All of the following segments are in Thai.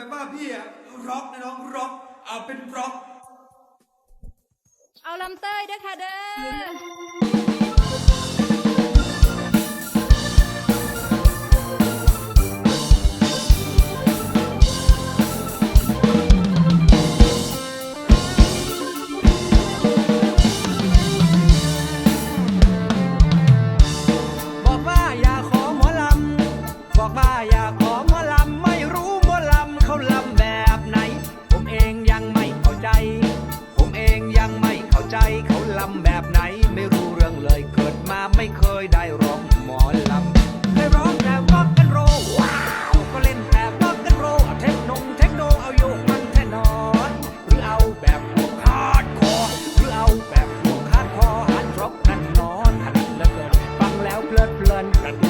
เนี่อะร็อกนะน้องร็อกเอาเป็นร็อก เอาลำเต้ยด้วยค่ะเด้อ ไหนไม่รู้เรื่องเลยเกิดมาไม่เคยได้ร้องหมอลำเคยร้องแต่ร็อกกันโรว้าวก็เล่นแต่ร็อกกันโรเอาเทคโนงเทคโนเอาโยกมันแน่นอนหรือเอาแบบพวกฮาร์ดคอร์หรือเอาแบบพวกฮาร์ดคอร์ฮาร์ดร็อกนั่นนอนถนัดเหลือเกินฟังแล้วเพลิดเพลินกระ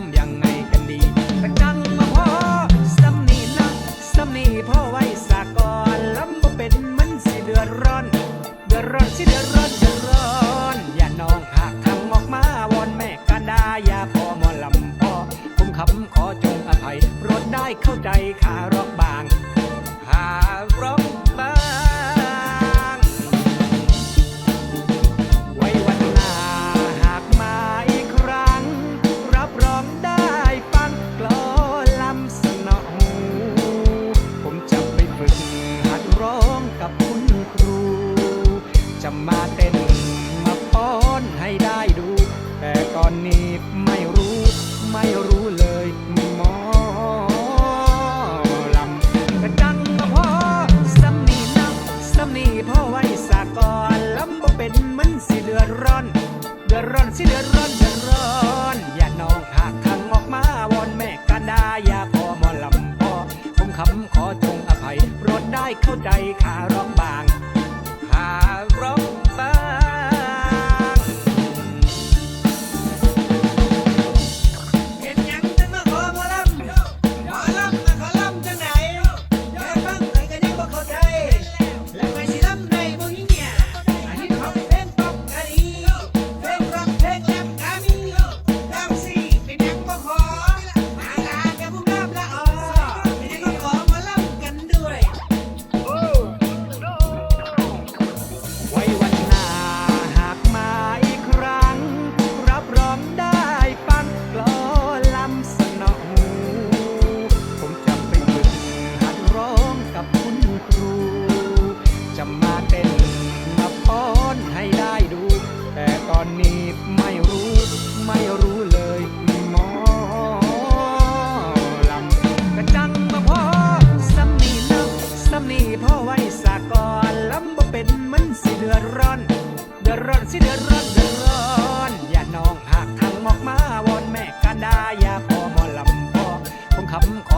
ำยังไงกันดีกระจังมาพอสำนีนะสำนีพ่อไว้สากอนลำบ่เป็นมันสิเดือดร้อน เดือดร้อนสิเดือดร้อนเดือดร้อน อย่าน้องหากทำออกมาวอนแม่กันดาอย่าพอมอลำพ่อผมคำขอจงอภัยโปรดได้เข้าใจค่ะ จะมาเต้นมาป้อนให้ได้ดู แต่ตอนนี้ไม่รู้ ไม่รู้เลยหมอลำกระจังมาพอสำนีนักสำนีพ่อไว้สากอนลำบ่เป็นมันสิเดือดร้อน เดือดร้อนสิเดือดร้อนเดือดร้อนอย่าน้องหากทางออกมาวอนแม่กันดาอย่าพอหมอลำพ่อผมคำขอจงอภัยโปรดได้เข้าใจขาร้องบาง เดือดร้อน เดือดร้อนสิเดือดร้อนเดือดร้อน อย่าน้องหากทางมอกมาวอนแม่กันดาอย่าพอมอลำพอผมคำ